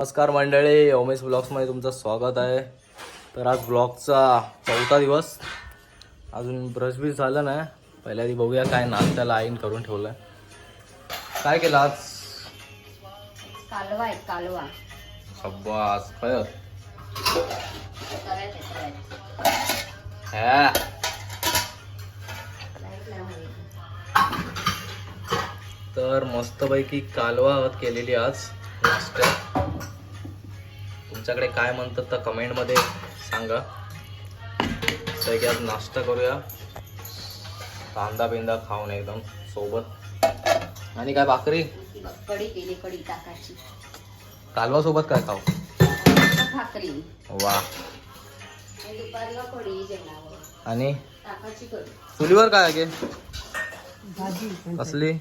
नमस्कार मंडळी उमेश ब्लॉग्समध्ये तुमचं स्वागत आहे. तर आज ब्लॉगचा चौथा दिवस. अजून ब्रश बी झालं नाही. पहिल्या आधी बघूया काय नाश्त्याला आईन करून ठेवलं आहे काय केलं आज? कालवा आहे कालवा. शब्बास. हा. लावली. तर मस्तपैकी कालवा केलेली आज. नाश्त्यात तुमच्याकडे काय म्हणतात तर कमेंटमध्ये सांगा. की आज नाश्ता करूया. कांदा बिंदा खाऊन एकदम सोबत. आणि काय भाकरी? केली कालवा सोबत काय खाऊ? भाकरी. वा. आणि दुपारला जेवणावर. चुलीवर काय आहे? भाजी कसली?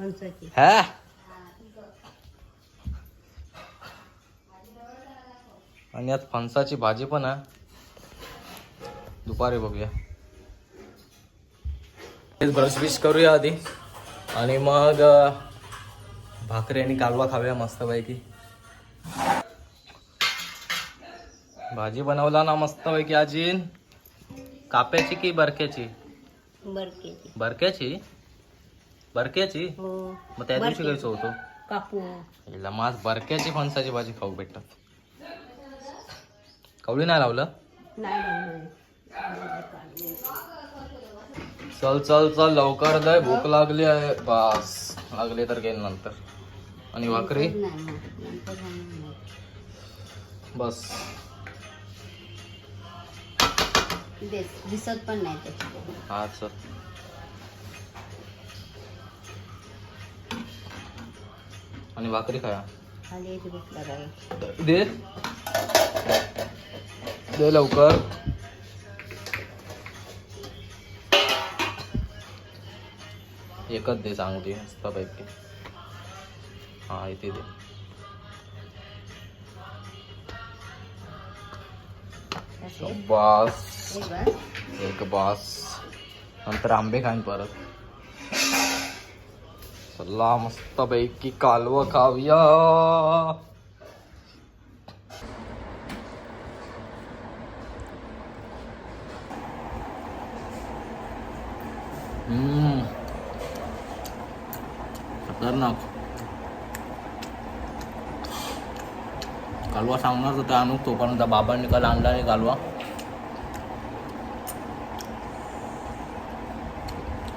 फणसाची. हा? आणि यात फणसाची भाजी पण आहे. दुपारी बघूया. ब्रश बिश करूया आधी. आणि मग भाकरी आणि कालवा खाऊया मस्तपैकी. भाजी बनवला ना मस्तपैकी आजी काप्याची की बरक्याची? बरक्याची. बरक्याची? हो. मग त्या दिवशी. खायचं होतो. कापू माझ बरक्याची फणसाची भाजी खाऊ भेटत कवळी नाही लावलं? नाही चल चल चल लवकर दे भूक लागली आहे. बस लागली तर घेईन नंतर. आणि भाकरी? बस. दिसत पण नाही त्याची हा चल. आणि भाकरी खाया खाली भूक दे. दे लवकर. एकच दे चांगली मस्तपैकी. हा इथे दे. बास एक बास. नंतर आंबे खाईन परत. चला मस्तपैकी कालवं खाऊया. खतरनाक कालवा सांगणार होता आणू तोपर्यंत बाबांनी काल आणला नाही कालवा.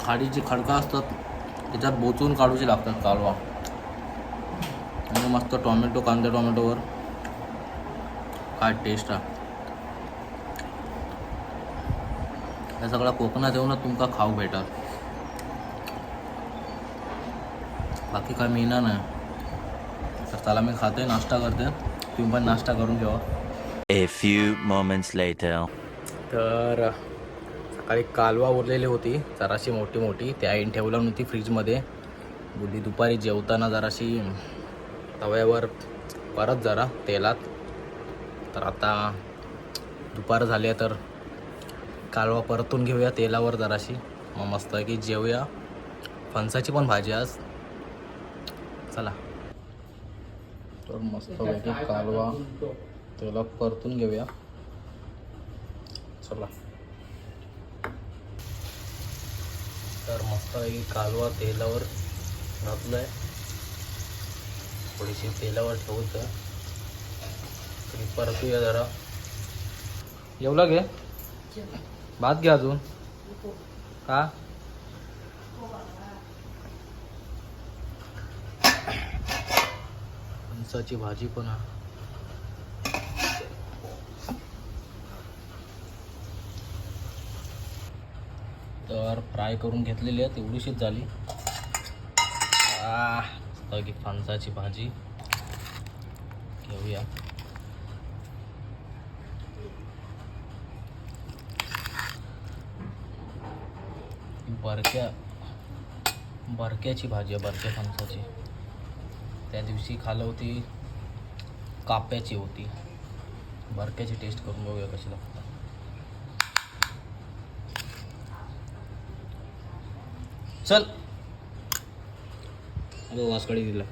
खाडीची खडका असतात त्याच्यात बोचून काढूचे लागतात कालवा. आणि मस्त टोमॅटो कांदा टोमॅटोवर. काय टेस्ट आहे. हे सगळं कोकणात येऊनच तुमका खाऊ भेटत बाकी काय मिळणार नाही. तर चला मी खाते नाश्ता करते तुम्ही पण नाश्ता करून ठेवा. A few moments later. तर सकाळी कालवा उरलेली होती जराशी मोठी मोठी. त्या आईन ठेवला नव्हती फ्रीजमध्ये. बोलली दुपारी जेवताना जराशी तव्यावर परत जरा तेलात. तर आता दुपार झाली तर कालवा परतून घेऊया तेलावर जराशी. मग मस्त की जेवूया. फणसाची पण भाजी आज. चला. तर मस्त कालवा. त्याला परतून घेऊया. चला. तर मस्त कालवा तेलावर घातलंय. थोडीशी तेलावर ठेवतं तरी परतूया जरा. एवढा घे भात घ्या अजून. का? फणसाची भाजी पण तर फ्राय करून घेतलेली आहे तेवढीशीच झाली. की फणसाची भाजी. घेऊया. बरक्या बरक्याची भाजी आहे बरक्या फणसाची. त्या दिवशी खाल्लं होती. काप्याची होती. बरक्याची टेस्ट करून बघूया कशी लागतात चल. अरे वासकडी दिला.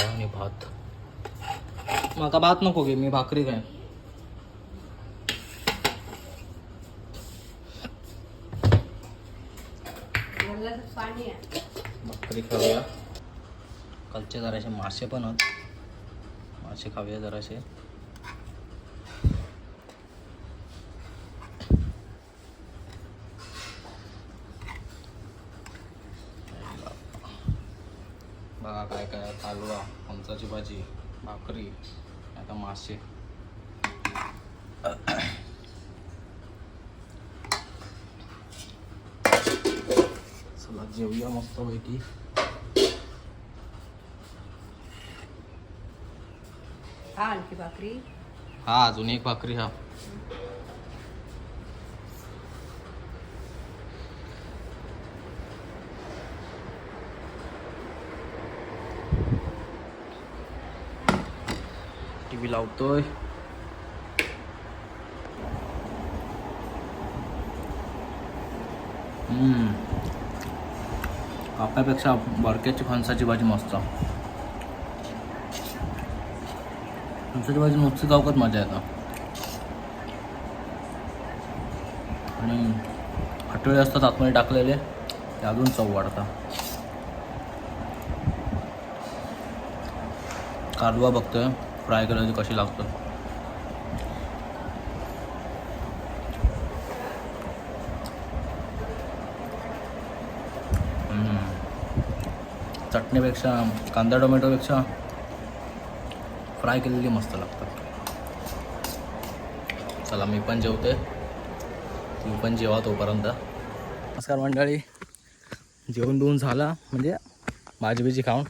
आणि भात. माका भात नको घे मी भाकरी काय भाकरी खाऊया. कालचे जराशे मासे पण आहेत. मासे खाऊया जराशे बघा काय काय कालवा फणसाची भाजी भाकरी आता मासे. चला जेवूया मस्तपैकी हा आणखी भाकरी? हा अजून एक भाकरी हा. टी व्ही लावतोय. काप्यापेक्षा बडक्याची फणसाची भाजी मस्त. फणसाची भाजी मस्त गावकत मजा येतं. आणि हटळे असतात आतमध्ये टाकलेले ते अजून चव वाढतात कालवा बघतोय फ्राय करायची कशी लागतं. चटणीपेक्षा कांदा टोमॅटोपेक्षा फ्राय केलेली मस्त लागतात. चला मी पण जेवते. तुम्ही पण जेवा तोपर्यंत. नमस्कार मंडळी. जेवण बिवून झाला. म्हणजे भाजी बिजी खाऊन.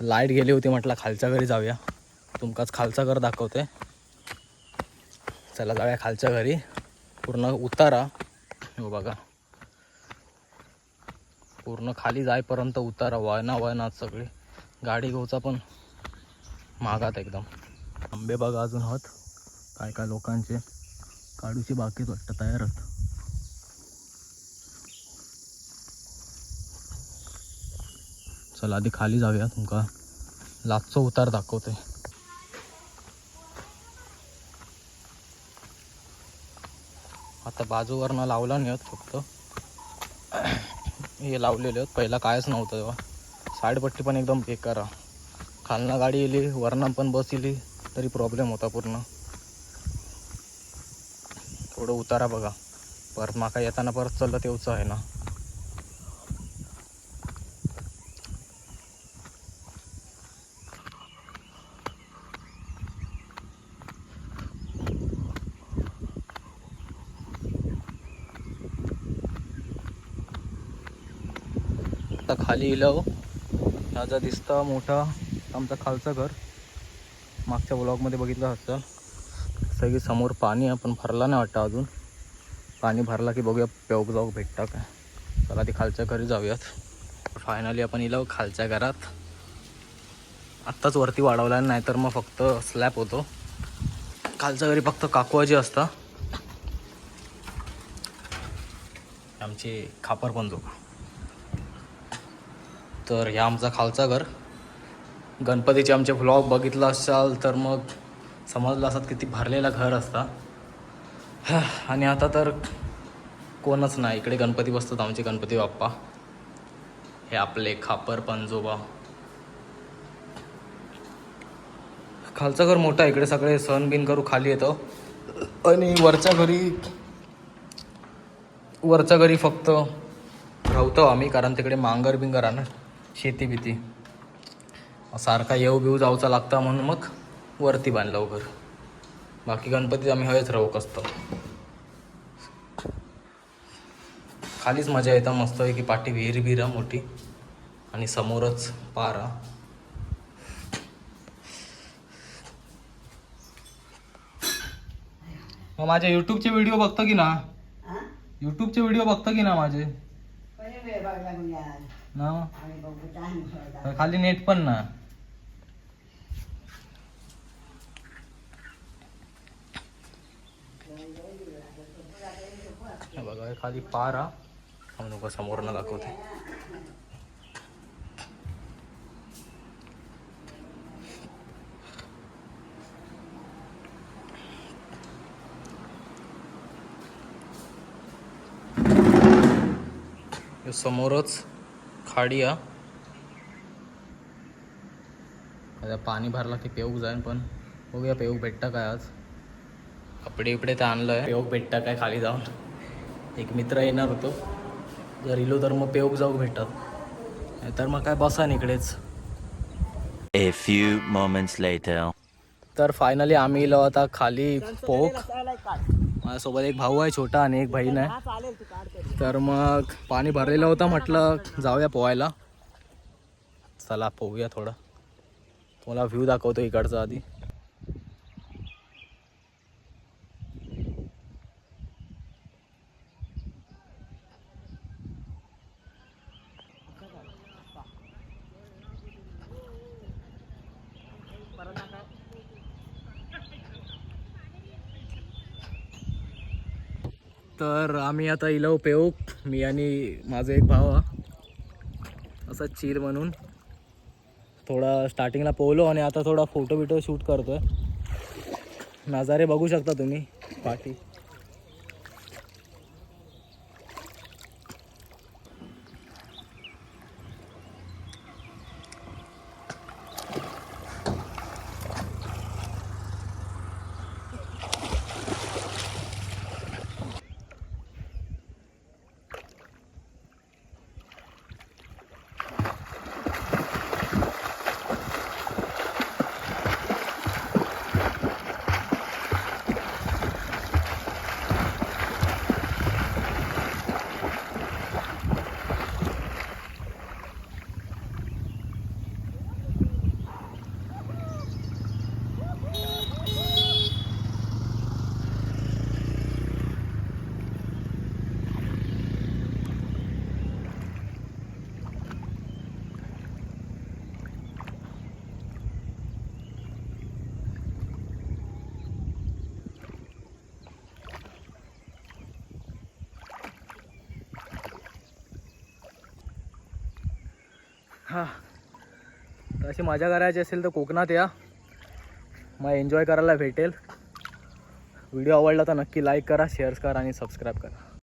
लाइट गेली होती म्हटलं खालच्या घरी जाऊया. तुमकाच खालचा घर दाखवते. चला जाऊया खालच्या घरी. पूर्ण उतारा. हो बघा. पूर्ण खाली जाईपर्यंत उतारा वळणा वळणात सगळे. गाडी घेऊचा पण मागात एकदम. आंबे बघा अजून आहोत काय काय लोकांचे. काढूची बाकीच वाटतं तयार होत चला आधी खाली जाऊया तुमका. लाचो उतार दाखवते. आता बाजूवरनं लावला नाही फक्त. हे लावलेले आहेत. पहिला कायच नव्हतं तेव्हा. साईडपट्टी पण एकदम बेकार खालनं गाडी येली वरनं पण बस येली तरी प्रॉब्लेम होता पूर्ण. थोडं उतारा बघा. परत माका येताना परत चाललं तेवचं आहे ना आता खाली इलं हा जो दिसतं मोठा. आमचा खालचं घर. मागच्या ब्लॉगमध्ये बघितलं असतं. सगळी समोर पाणी आहे पण भरला नाही वाटतं अजून. पाणी भरला की बघूया पेवक जाऊ भेटता काय. चला आधी खालच्या घरी जाऊयात. फायनली आपण इलो खालच्या घरात. आत्ताच वरती वाढवला नाही तर मग फक्त स्लॅप होतो. खालच्या घरी फक्त काकवाजी असता. आमची खापर पण जो तर ह्या आमचा खालचा घर. गणपतीचे आमचे व्लॉग बघितला असाल तर मग समजलं असतात किती भरलेला घर असता. हा, आणि आता तर कोणच नाही. इकडे गणपती बसतात आमचे गणपती बाप्पा. हे आपले खापर पंजोबा खालचं घर मोठं आहे. इकडे सगळे सण बिन करू खाली येतो. आणि वरच्या घरी वरच्या घरी फक्त राहतो आम्ही कारण तिकडे मांगर बिंगर आहे शेती बिती सारखा येऊ बिऊ जाऊचा लागता म्हणून मग वरती बांधलं घर बाकी गणपती आम्ही हयच राहूक असतो खालीच मजा येतं मस्त आहे की पाठी विहीर आहे मोठी आणि समोरच पारा. मग माझे यूट्यूबचे व्हिडिओ बघतो की ना? यूट्यूबचे व्हिडिओ बघतो की ना माझे? ना? खाली नेट पण ना. बघा खाली पारा. हा नको समोर ना दाखवते. समोरच खाडी हा आता पाणी भरला की पेऊक जाईन पण. बघूया पेऊक भेटतं काय आज. कपडे बिपडे ते आणलंय. पेऊक भेटतं काय खाली जाऊन. एक मित्र येणार होतो. जर इलो तर मग पेऊक जाऊ भेटत. तर मग काय बसा इकडेच. A few moments later. तर फायनली आम्ही इलो आता खाली पोक माझ्यासोबत एक भाऊ आहे छोटा आणि एक बहीण आहे. तर मग पाणी भरलेलं होतं म्हटलं जाऊया पोहायला. चला पोहूया थोडं. तुम्हाला व्ह्यू दाखवतो इकडचा आधी. तर आम्ही आता इलो पेऊक मी आणि माझा एक भाव. असा चीर म्हणून. थोडा स्टार्टिंगला पोहलो आणि आता थोडा फोटो बिटो शूट करतोय. नजारे बघू शकता तुम्ही पाठी. हा. तर अशी मजा करायची असेल तर कोकणात या. मग एन्जॉय करायला भेटेल. व्हिडिओ आवडला तर नक्की लाईक करा शेअर करा आणि सबस्क्राईब करा.